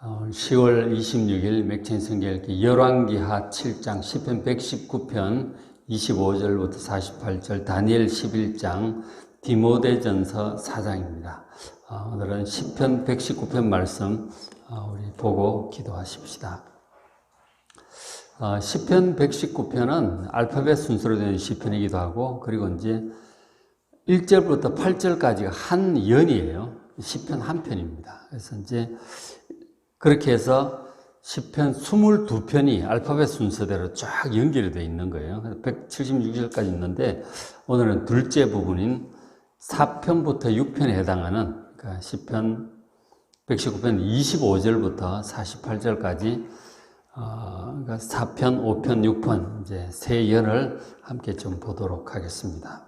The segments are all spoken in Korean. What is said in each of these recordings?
10월 26일 맥체인 성경읽기 열왕기하 7장 10편 119편 25절부터 48절 다니엘 11장 디모데전서 4장입니다. 어, 오늘은 10편 119편 말씀 어, 우리 보고 기도하십시다. 10편 119편은 알파벳 순서로 된 시편이기도 하고 그리고 이제 1절부터 8절까지가 한 연이에요. 10편 한 편입니다. 그래서 이제 그렇게 해서 10편 22편이 알파벳 순서대로 쫙 연결이 되어 있는 거예요. 176절까지 있는데 오늘은 둘째 부분인 4편부터 6편에 해당하는 그러니까 10편 119편 25절부터 48절까지 어, 그러니까 4편, 5편, 6편 이제 세 연을 함께 좀 보도록 하겠습니다.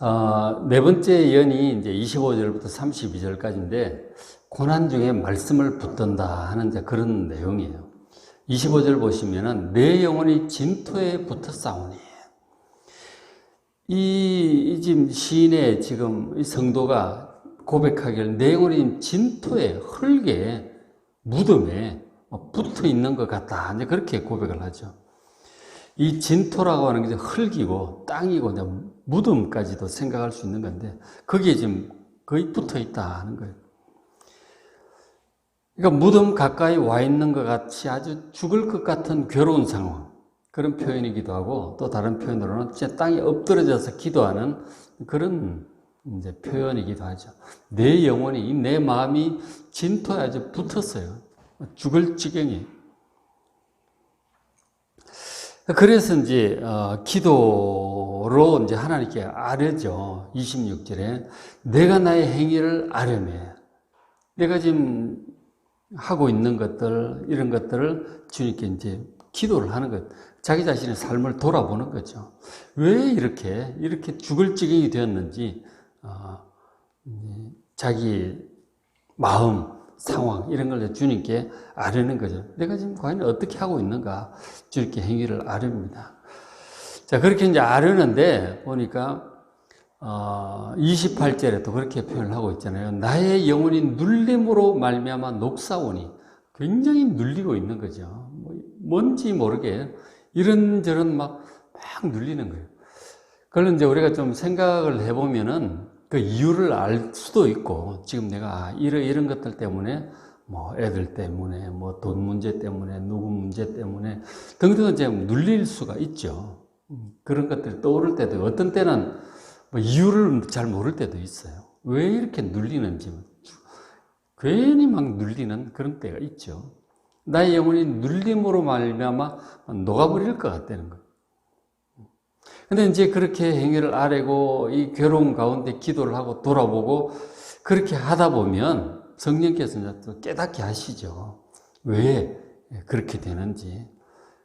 어, 네 번째 연이 이제 25절부터 32절까지인데 고난 중에 말씀을 붙든다 하는 그런 내용이에요. 25절 보시면은 내 영혼이 진토에 붙어 싸우니 이, 이 지금 시인의 지금 이 성도가 고백하기를 내 영혼이 진토에 흙에 무덤에 붙어 있는 것 같다. 이제 그렇게 고백을 하죠. 이 진토라고 하는 게 흙이고 땅이고 무덤까지도 생각할 수 있는 건데 거기에 지금 거의 붙어 있다 하는 거예요. 그러니까 무덤 가까이 와 있는 것 같이 아주 죽을 것 같은 괴로운 상황. 그런 표현이기도 하고 또 다른 표현으로는 진짜 땅에 엎드려져서 기도하는 그런 이제 표현이기도 하죠. 내 영혼이, 내 마음이 진토에 아주 붙었어요. 죽을 지경이. 그래서 이제, 어, 기도로 이제 하나님께 아뢰죠. 26절에. 내가 나의 행위를 아뢰매. 내가 지금 하고 있는 것들, 이런 것들을 주님께 이제 기도를 하는 것. 자기 자신의 삶을 돌아보는 거죠. 왜 이렇게, 이렇게 죽을 지경이 되었는지, 어, 자기 마음, 상황, 이런 걸 주님께 아뢰는 거죠. 내가 지금 과연 어떻게 하고 있는가? 주님께 행위를 아뢰입니다. 자, 그렇게 이제 아뢰는데, 보니까, 어, 28절에 또 그렇게 표현을 하고 있잖아요. 나의 영혼이 눌림으로 말미암아 녹사오니 굉장히 눌리고 있는 거죠. 뭐, 뭔지 모르게 이런저런 막, 막 눌리는 거예요. 그걸 이제 우리가 좀 생각을 해보면은 그 이유를 알 수도 있고, 지금 내가 이런, 이런 것들 때문에 뭐 애들 때문에, 뭐 돈 문제 때문에, 누구 문제 때문에 등등 이제 눌릴 수가 있죠. 그런 것들이 떠오를 때도 어떤 때는 뭐 이유를 잘 모를 때도 있어요. 왜 이렇게 눌리는지. 괜히 막 눌리는 그런 때가 있죠. 나의 영혼이 눌림으로 말미암아 녹아버릴 것 같다는 거. 근데 이제 그렇게 행위를 아래고 이 괴로움 가운데 기도를 하고 돌아보고 그렇게 하다 보면 성령께서 또 깨닫게 하시죠. 왜 그렇게 되는지.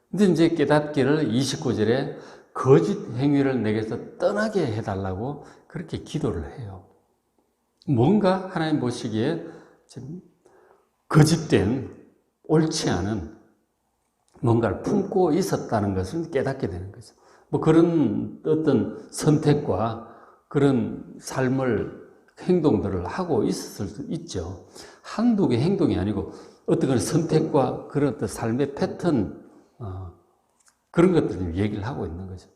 근데 이제 깨닫기를 29절에 거짓 행위를 내게서 떠나게 해달라고 그렇게 기도를 해요. 뭔가 하나님 보시기에 거짓된 옳지 않은 뭔가를 품고 있었다는 것을 깨닫게 되는 거죠. 뭐 그런 어떤 선택과 그런 삶을 행동들을 하고 있었을 수 있죠. 한두 개 행동이 아니고 어떤 선택과 그런 어떤 삶의 패턴 어, 그런 것들을 얘기를 하고 있는 거죠.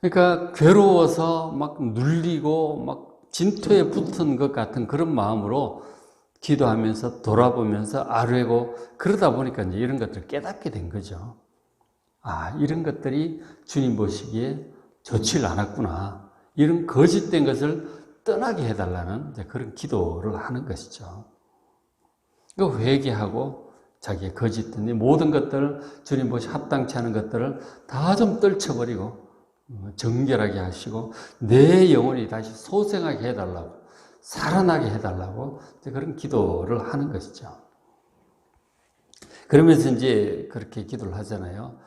그러니까 괴로워서 막 눌리고 막 진토에 붙은 것 같은 그런 마음으로 기도하면서 돌아보면서 아뢰고 그러다 보니까 이제 이런 것들을 깨닫게 된 거죠. 아, 이런 것들이 주님 보시기에 좋지를 않았구나. 이런 거짓된 것을 떠나게 해달라는 그런 기도를 하는 것이죠. 그 회개하고 자기의 거짓된 모든 것들을 주님 보시 합당치 않은 것들을 다 좀 떨쳐버리고 정결하게 하시고 내 영혼이 다시 소생하게 해달라고 살아나게 해달라고 그런 기도를 하는 것이죠. 그러면서 이제 그렇게 기도를 하잖아요.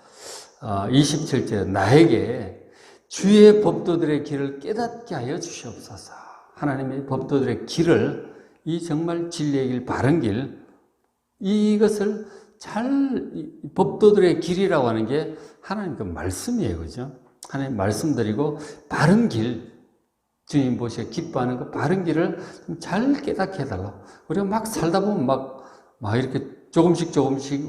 27절 어, 나에게 주의 법도들의 길을 깨닫게 하여 주시옵소서. 하나님의 법도들의 길을 이 정말 진리의 길, 바른 길 이것을 잘 법도들의 길이라고 하는 게 하나님 그 말씀이에요, 그죠? 하나님 말씀드리고 바른 길 주님 보시고 기뻐하는 그 바른 길을 좀잘 깨닫게 해달라고. 우리가 막 살다 보면 막, 막 이렇게 조금씩 조금씩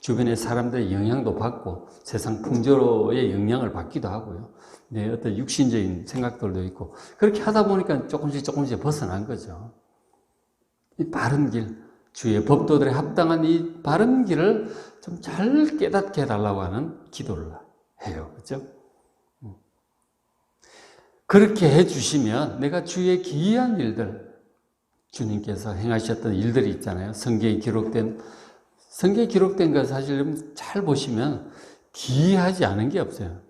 주변의 사람들의 영향도 받고 세상 풍조의 영향을 받기도 하고요. 네, 어떤 육신적인 생각들도 있고 그렇게 하다 보니까 조금씩 조금씩 벗어난 거죠. 이 바른 길, 주의 법도들에 합당한 이 바른 길을 좀 잘 깨닫게 해달라고 하는 기도를 해요. 그죠? 음. 그렇게 해주시면 내가 주의 기이한 일들, 주님께서 행하셨던 일들이 있잖아요. 성경에 기록된, 성경에 기록된 것 사실 잘 보시면 기이하지 않은 게 없어요.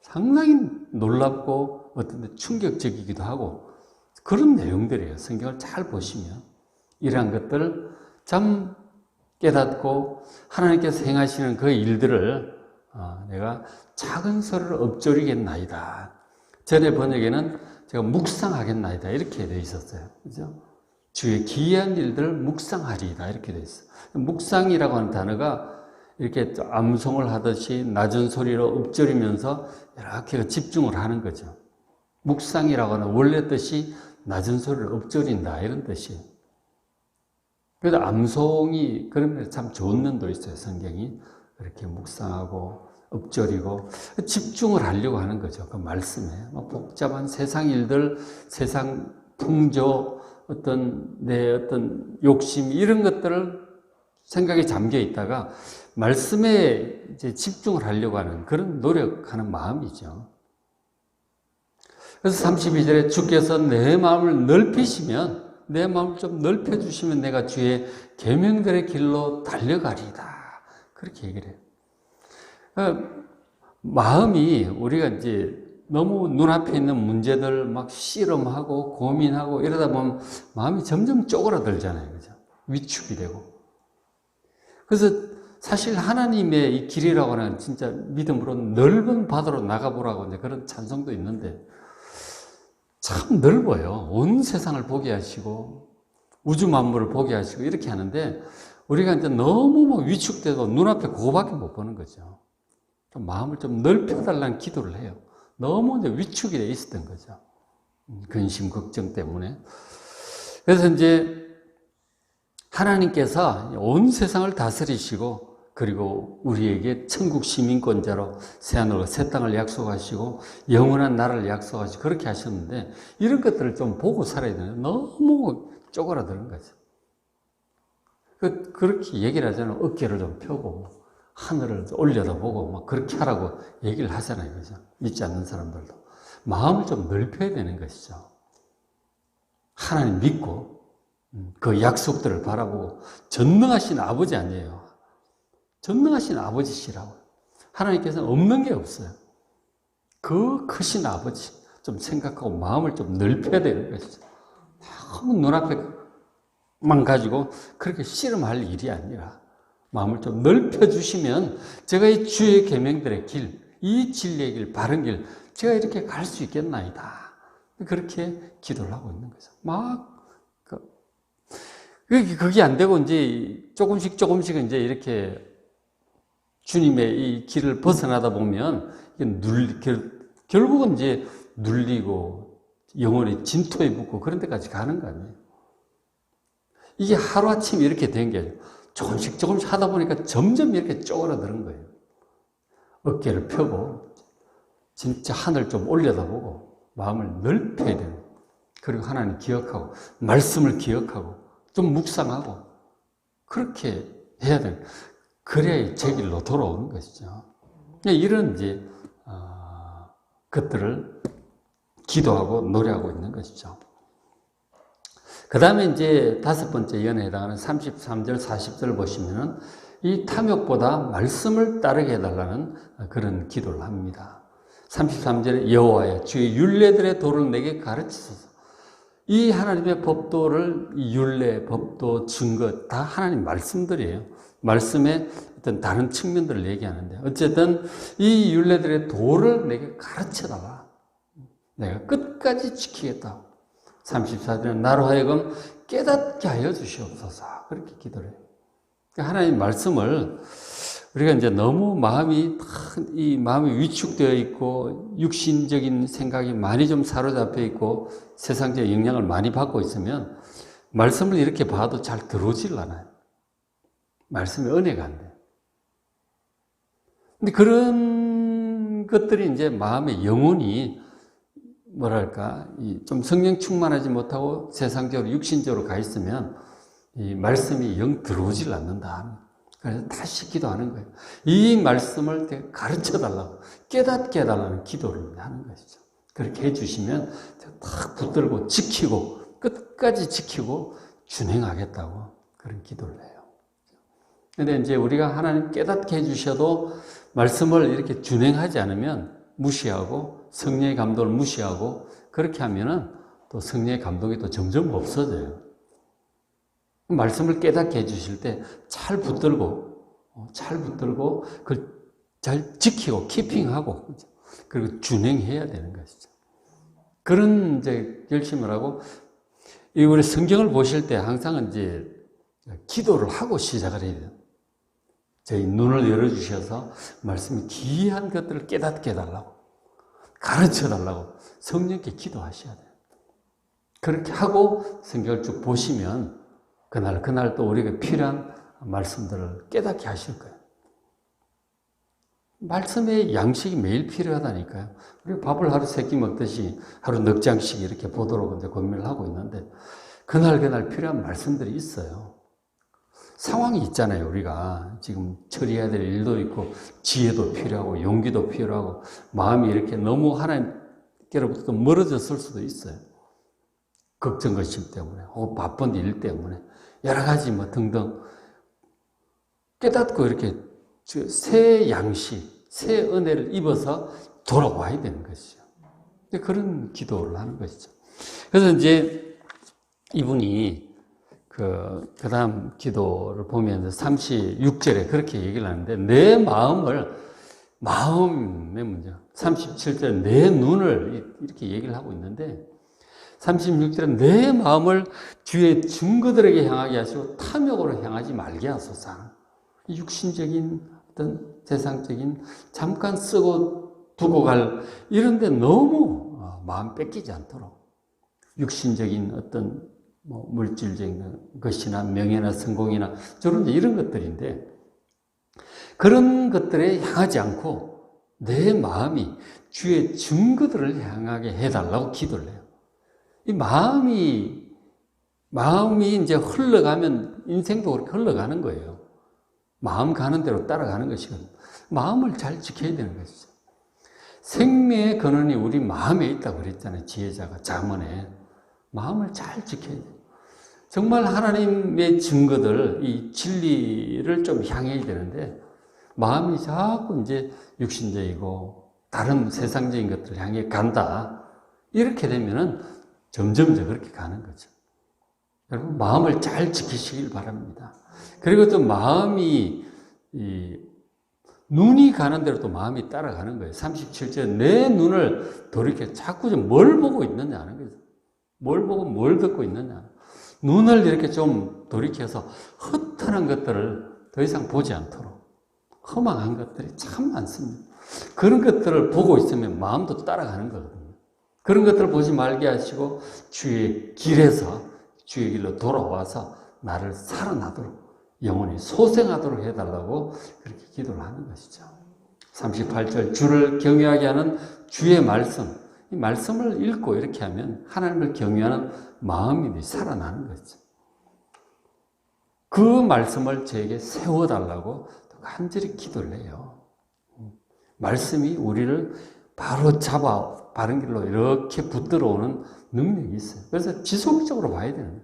상당히 놀랍고 어떤 충격적이기도 하고 그런 내용들이에요. 성경을 잘 보시면. 이러한 것들을 참 깨닫고 하나님께서 행하시는 그 일들을 어, 내가 작은 소리로 엎조리겠나이다. 전에 번역에는 제가 묵상하겠나이다. 이렇게 되어 있었어요. 그죠? 주의 기이한 일들을 묵상하리이다. 이렇게 되어 있어요. 묵상이라고 하는 단어가 이렇게 암송을 하듯이 낮은 소리로 엎조리면서 이렇게 집중을 하는 거죠. 묵상이라고 하는 원래 뜻이 낮은 소리를 엎조린다. 이런 뜻이에요. 그래서 암송이 면에서 참 좋은 면도 있어요. 성경이 이렇게 묵상하고 엎조리고 집중을 하려고 하는 거죠. 그 말씀에 뭐 복잡한 세상 일들, 세상 풍조, 어떤 내 어떤 욕심 이런 것들을 생각에 잠겨 있다가 말씀에 이제 집중을 하려고 하는 그런 노력하는 마음이죠. 그래서 32절에 주께서 내 마음을 넓히시면 내 마음을 좀 넓혀 주시면 내가 주의 계명들의 길로 달려가리다. 그렇게 얘기를 해요. 그러니까 마음이 우리가 이제 너무 눈앞에 있는 문제들 막 씨름하고 고민하고 이러다 보면 마음이 점점 쪼그라들잖아요. 그죠? 위축이 되고. 그래서 사실 하나님의 이 길이라고 하는 진짜 믿음으로 넓은 바다로 나가보라고 이제 그런 찬성도 있는데 참 넓어요. 온 세상을 보게 하시고 우주 만물을 보게 하시고 이렇게 하는데 우리가 이제 너무 뭐 위축돼도 눈앞에 그거밖에 못 보는 거죠. 좀 마음을 좀 넓혀달라는 기도를 해요. 너무 이제 위축이 돼 있었던 거죠. 음, 근심, 걱정 때문에. 그래서 이제 하나님께서 온 세상을 다스리시고 그리고 우리에게 천국 시민권자로 새하늘과 새 땅을 약속하시고 영원한 나라를 약속하시고 그렇게 하셨는데 이런 것들을 좀 보고 살아야 되는 너무 쪼그라드는 거죠. 그, 그렇게 얘기를 하잖아요. 어깨를 좀 펴고 하늘을 올려다보고 막 그렇게 하라고 얘기를 하잖아요. 그죠? 믿지 않는 사람들도. 마음을 좀 넓혀야 되는 것이죠. 하나님 믿고 음, 그 약속들을 바라보고 전능하신 아버지 아니에요. 전능하신 아버지시라고. 하나님께서는 없는 게 없어요. 그 크신 아버지 좀 생각하고 마음을 좀 넓혀야 되는 것이죠. 너무 눈앞에만 가지고 그렇게 씨름할 일이 아니라 마음을 좀 넓혀 주시면 제가 이 주의 계명들의 길, 이 진리의 길, 바른 길, 제가 이렇게 갈 수 있겠나이다. 그렇게 기도를 하고 있는 거죠. 막 그, 그게 안 되고 이제 조금씩 조금씩 이제 이렇게 주님의 이 길을 벗어나다 보면 눌 결국은 이제 눌리고 영혼이 진토에 붙고 그런 데까지 가는 거 아니에요. 이게 하루아침 이렇게 된 게 아니에요. 조금씩 조금씩 하다 보니까 점점 이렇게 쪼그라드는 거예요. 어깨를 펴고 진짜 하늘 좀 올려다보고 마음을 넓혀야 돼요. 그리고 하나님 기억하고 말씀을 기억하고 좀 묵상하고 그렇게 해야 돼요. 그래야 제 길로 돌아오는 것이죠. 이런 이제 어, 것들을 기도하고 노래하고 있는 것이죠. 그 다음에 이제 다섯 번째 연애에 해당하는 33절, 40절 보시면은 이 탐욕보다 말씀을 따르게 해달라는 그런 기도를 합니다. 33절에 여호와여 주의 율례들의 도를 내게 가르치소서. 이 하나님의 법도를 율례, 법도, 증거 다 하나님 말씀들이에요. 말씀의 어떤 다른 측면들을 얘기하는데 어쨌든 이 율례들의 도를 내게 가르쳐달라. 내가 끝까지 지키겠다. 34절은 나로 하여금 깨닫게 하여 주시옵소서. 그렇게 기도를 해요. 그러니까 하나님 말씀을 우리가 이제 너무 마음이 다이 마음이 위축되어 있고 육신적인 생각이 많이 좀 사로잡혀 있고 세상적 영향을 많이 받고 있으면 말씀을 이렇게 봐도 잘 들어오질 않아요. 말씀의 은혜가 안 돼. 근데 그런 것들이 이제 마음의 영혼이 뭐랄까 이좀 성령 충만하지 못하고 세상적으로 육신적으로 가 있으면 이 말씀이 영 들어오질 않는다. 그래서 다시 기도하는 거예요. 이 말씀을 가르쳐 달라고 깨닫게 해달라는 기도를 하는 것이죠. 그렇게 해주시면 탁 붙들고 지키고 끝까지 지키고 준행하겠다고 그런 기도를 해요. 근데 이제 우리가 하나님 깨닫게 해주셔도 말씀을 이렇게 준행하지 않으면 무시하고 성령의 감동을 무시하고 그렇게 하면은 또 성령의 감동이 또 점점 없어져요. 말씀을 깨닫게 해주실 때 잘 붙들고, 어, 잘 붙들고, 그걸 잘 지키고, 키핑하고? 그리고 준행해야 되는 것이죠. 그런 이제 결심을 하고, 이 우리 성경을 보실 때 항상 이제 기도를 하고 시작을 해야 돼요. 저희 눈을 열어주셔서 말씀이 귀한 것들을 깨닫게 해달라고, 가르쳐 달라고 성령께 기도하셔야 돼요. 그렇게 하고 성경을 쭉 보시면 그날, 그날 또 우리에게 필요한 말씀들을 깨닫게 하실 거예요. 말씀의 양식이 매일 필요하다니까요. 우리 밥을 하루 세 끼 먹듯이 하루 넉 장씩 이렇게 보도록 이제 고민을 하고 있는데 그날 그날 필요한 말씀들이 있어요. 상황이 있잖아요, 우리가. 지금 처리해야 될 일도 있고, 지혜도 필요하고, 용기도 필요하고, 마음이 이렇게 너무 하나님께로부터 멀어졌을 수도 있어요. 걱정, 근심 때문에, 혹은 바쁜 일 때문에, 여러 가지 뭐 등등. 깨닫고 이렇게 새 양식, 새 은혜를 입어서 돌아와야 되는 것이죠. 그런 기도를 하는 것이죠. 그래서 이제 이분이 그, 그 다음 기도를 보면 36절에 그렇게 얘기를 하는데, 내 마음을, 마음의 문제. 37절에 내 눈을 이렇게 얘기를 하고 있는데, 36절에 내 마음을 주의 증거들에게 향하게 하시고 탐욕으로 향하지 말게 하소서. 육신적인 어떤 세상적인 잠깐 쓰고 두고 갈 이런데 너무 마음 뺏기지 않도록 육신적인 어떤 뭐 물질적인 것이나 명예나 성공이나 저런 이런 것들인데 그런 것들에 향하지 않고 내 마음이 주의 증거들을 향하게 해달라고 기도를 해요. 이 마음이 마음이 이제 흘러가면 인생도 그렇게 흘러가는 거예요. 마음 가는 대로 따라가는 것이거든요. 마음을 잘 지켜야 되는 것이죠. 생명의 근원이 우리 마음에 있다고 그랬잖아요. 지혜자가 자문에. 마음을 잘 지켜야 돼요. 정말 하나님의 증거들, 이 진리를 좀 향해야 되는데, 마음이 자꾸 이제 육신적이고, 다른 세상적인 것들을 향해 간다. 이렇게 되면은 점점 더 그렇게 가는 거죠. 여러분, 마음을 잘 지키시길 바랍니다. 그리고 또 마음이, 이, 눈이 가는 대로 또 마음이 따라가는 거예요. 37절, 내 눈을 돌이켜 자꾸 좀 뭘 보고 있느냐 하는 거죠. 뭘 보고 뭘 듣고 있느냐. 눈을 이렇게 좀 돌이켜서 허탄한 것들을 더 이상 보지 않도록 허망한 것들이 참 많습니다. 그런 것들을 보고 있으면 마음도 따라가는 거거든요. 그런 것들을 보지 말게 하시고 주의 길에서 주의 길로 돌아와서 나를 살아나도록 영원히 소생하도록 해달라고 그렇게 기도를 하는 것이죠. 38절 주를 경외하게 하는 주의 말씀 이 말씀을 읽고 이렇게 하면 하나님을 경외하는 마음이 살아나는 거죠. 그 말씀을 저에게 세워달라고 간절히 기도를 해요. 말씀이 우리를 바로 잡아 바른 길로 이렇게 붙들어 오는 능력이 있어요. 그래서 지속적으로 봐야 되는.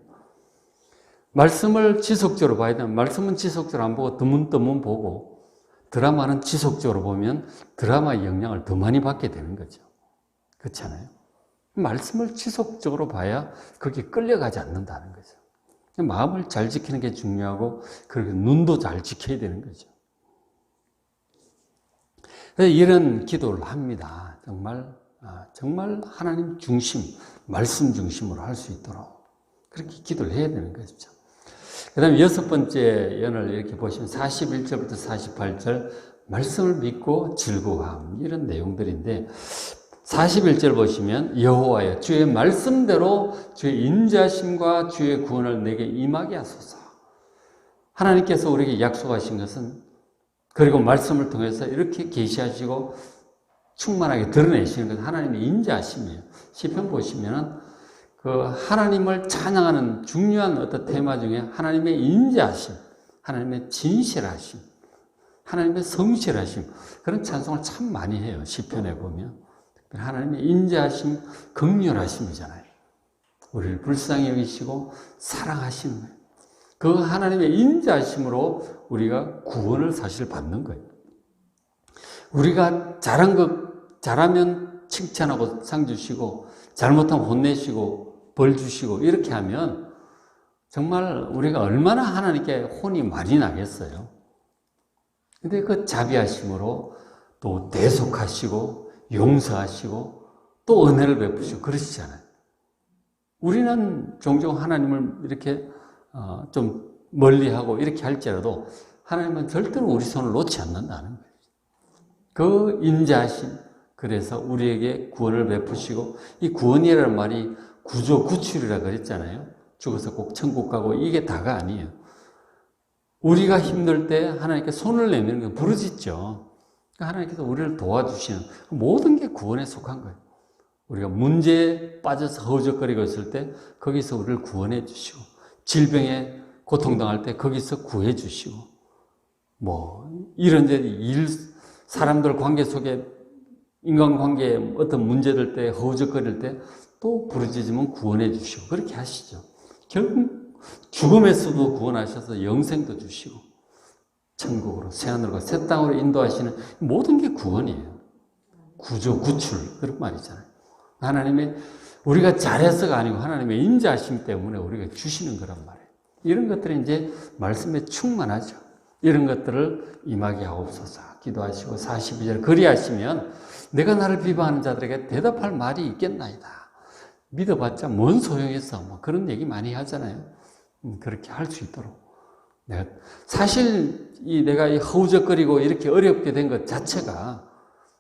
말씀을 지속적으로 봐야 되는 말씀은 지속적으로 안 보고 드문드문 보고 드라마는 지속적으로 보면 드라마의 영향을 더 많이 받게 되는 거죠. 그렇잖아요. 말씀을 지속적으로 봐야 거기에 끌려가지 않는다는 거죠. 마음을 잘 지키는 게 중요하고, 그리고 눈도 잘 지켜야 되는 거죠. 이런 기도를 합니다. 정말, 아, 정말 하나님 중심, 말씀 중심으로 할 수 있도록. 그렇게 기도를 해야 되는 거죠. 그 다음에 여섯 번째 연을 이렇게 보시면 41절부터 48절 말씀을 믿고 즐거워함 이런 내용들인데 41절 보시면 여호와여 주의 말씀대로 주의 인자심과 주의 구원을 내게 임하게 하소서. 하나님께서 우리에게 약속하신 것은 그리고 말씀을 통해서 이렇게 계시하시고 충만하게 드러내시는 것은 하나님의 인자심이에요. 시편 보시면은 그 하나님을 찬양하는 중요한 어떤 테마 중에 하나님의 인자심, 하나님의 진실하심, 하나님의 성실하심 그런 찬송을 참 많이 해요. 시편에 보면 하나님의 인자하심, 극렬하심이잖아요. 우리를 불쌍히 여기시고 거예요. 그 하나님의 인자하심으로 우리가 구원을 사실 받는 거예요. 우리가 잘한 것, 잘하면 칭찬하고 상 주시고, 잘못하면 혼내시고, 벌 주시고, 이렇게 하면 정말 우리가 얼마나 하나님께 혼이 많이 나겠어요. 근데 그 자비하심으로 또 대속하시고, 용서하시고, 또 은혜를 베푸시고, 그러시잖아요. 우리는 종종 하나님을 이렇게 어, 좀 멀리하고 이렇게 할지라도 하나님은 절대로 우리 손을 놓지 않는다는 거예요. 그 인자하심, 그래서 우리에게 구원을 베푸시고 이 구원이라는 말이 구조 구출이라 그랬잖아요. 죽어서 꼭 천국 가고 이게 다가 아니에요. 우리가 힘들 때 하나님께 손을 내미는 건 부르짖죠. 그러니까 하나님께서 우리를 도와주시는 모든 게 구원에 속한 거예요. 우리가 문제에 빠져서 허우적거리고 있을 때 거기서 우리를 구원해 주시고 질병에 고통당할 때 거기서 구해 주시고 뭐 이런저런 일 사람들 관계 속에 인간관계에 어떤 문제들 때 허우적거릴 때 또 부르짖으면 구원해 주시고 그렇게 하시죠. 결국 죽음에서도 구원하셔서 영생도 주시고 천국으로 새하늘과 새 땅으로 인도하시는 모든 게 구원이에요. 구조 구출 그런 말이잖아요. 하나님의 우리가 잘해서가 아니고 하나님의 인자하심 때문에 우리가 주시는 거란 말이에요. 이런 것들이 이제 말씀에 충만하죠. 이런 것들을 임하게 하옵소서 기도하시고 42절 그리하시면 내가 나를 비방하는 자들에게 대답할 말이 있겠나이다. 믿어봤자 뭔 소용있어. 뭐 그런 얘기 많이 하잖아요. 음, 그렇게 할 수 있도록. 내가 사실 이 내가 이 허우적거리고 이렇게 어렵게 된 것 자체가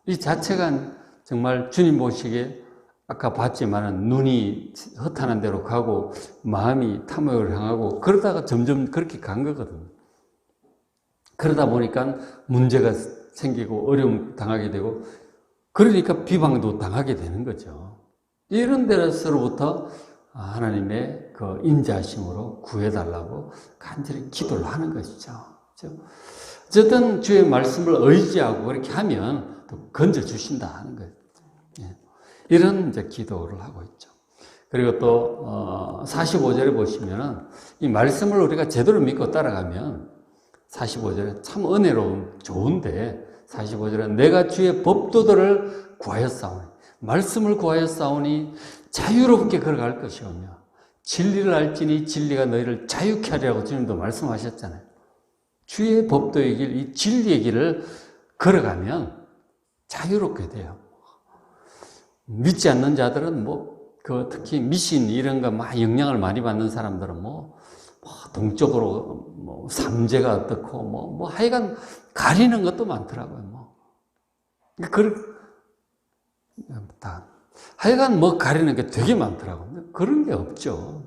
이 자체가 정말 주님 보시기에 아까 봤지만 눈이 허탄한 대로 가고 마음이 탐욕을 향하고 그러다가 점점 그렇게 간 거거든요. 그러다 보니까 문제가 생기고 어려움 당하게 되고 그러니까 비방도 당하게 되는 거죠. 이런 데서로부터 하나님의 그 인자심으로 구해달라고 간절히 기도를 하는 것이죠. 어쨌든 주의 말씀을 의지하고 그렇게 하면 또 건져 주신다 하는 거예요. 예. 이런 이제 기도를 하고 있죠. 그리고 또 45절에 어, 보시면은 이 말씀을 우리가 제대로 믿고 따라가면 45절에 참 은혜로운 좋은데 45절에 내가 주의 법도들을 구하였사오니 말씀을 구하였사오니 자유롭게 걸어갈 것이오며 진리를 알지니 진리가 너희를 자유케 하리라고 주님도 말씀하셨잖아요. 주의 법도의 길, 이 진리의 길을 걸어가면 자유롭게 돼요. 믿지 않는 자들은 뭐, 그 특히 미신 이런 거 막 영향을 많이 받는 사람들은 뭐, 뭐 동적으로 뭐 삼재가 어떻고 뭐, 뭐 하여간 가리는 것도 많더라고요. 뭐. 그, 다. 하여간 뭐 가리는 게 되게 많더라고요. 그런 게 없죠.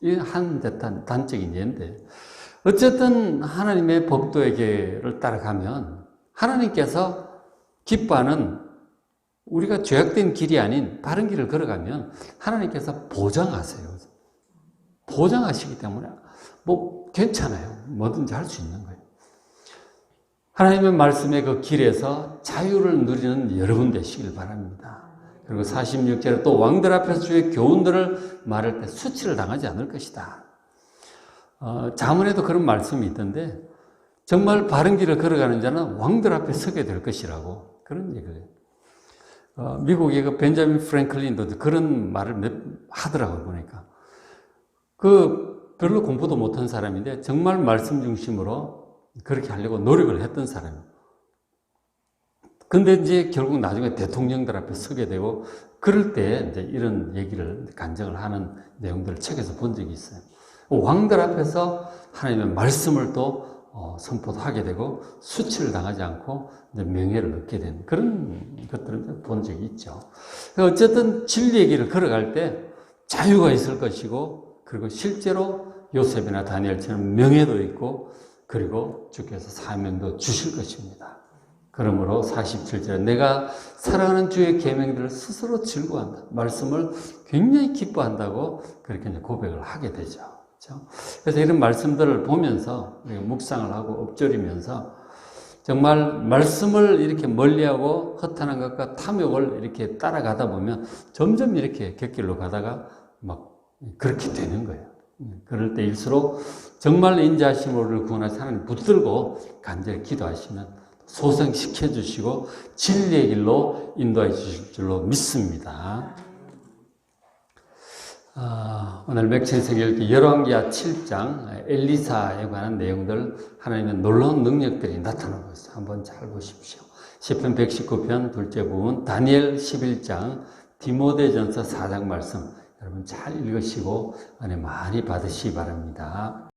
이한 단, 단적인 예인데. 어쨌든 하나님의 법도에게를 따라가면 하나님께서 기뻐하는 우리가 죄악된 길이 아닌 바른 길을 걸어가면 하나님께서 보장하세요. 보장하시기 때문에 뭐 괜찮아요. 뭐든지 할 수 있는 거예요. 하나님의 말씀의 그 길에서 자유를 누리는 여러분 되시길 바랍니다. 그리고 46절에 또 왕들 앞에서 주의 교훈들을 말할 때 수치를 당하지 않을 것이다. 어, 자문에도 그런 말씀이 있던데 정말 바른 길을 걸어가는 자는 왕들 앞에 서게 될 것이라고 그런 얘기를 어, 미국의 그 벤자민 프랭클린도 그런 말을 하더라고요, 보니까. 그 별로 공부도 못한 사람인데 정말 말씀 중심으로 그렇게 하려고 노력을 했던 사람이에요. 근데 이제 결국 나중에 대통령들 앞에 서게 되고 그럴 때 이제 이런 얘기를 간증을 하는 내용들을 책에서 본 적이 있어요. 왕들 앞에서 하나님의 말씀을 또 어, 선포도 하게 되고 수치를 당하지 않고 명예를 얻게 되는 그런 것들을 본 적이 있죠. 어쨌든 진리의 길을 걸어갈 때 자유가 있을 것이고 그리고 실제로 요셉이나 다니엘처럼 명예도 있고 그리고 주께서 사명도 주실 것입니다. 그러므로 47절에 내가 사랑하는 주의 계명들을 스스로 즐거워한다. 말씀을 굉장히 기뻐한다고 그렇게 고백을 하게 되죠. 그렇죠? 그래서 이런 말씀들을 보면서 묵상을 하고 엎드리면서 정말 말씀을 이렇게 멀리하고 허탄한 것과 탐욕을 이렇게 따라가다 보면 점점 이렇게 곁길로 가다가 막 그렇게 되는 거예요. 그럴 때일수록 정말 인자하심으로 우리를 구원하신 하나님 붙들고 간절히 기도하시면 소생시켜 주시고 진리의 길로 인도해 주실 줄로 믿습니다. 아, 오늘 읽기 열왕기하 7장 엘리사에 관한 내용들 하나님의 놀라운 능력들이 나타나고 있어요. 한번 잘 보십시오. 시편 119편 둘째 부분 다니엘 11장 디모데전서 4장 말씀 여러분 잘 읽으시고 은혜 많이 받으시기 바랍니다.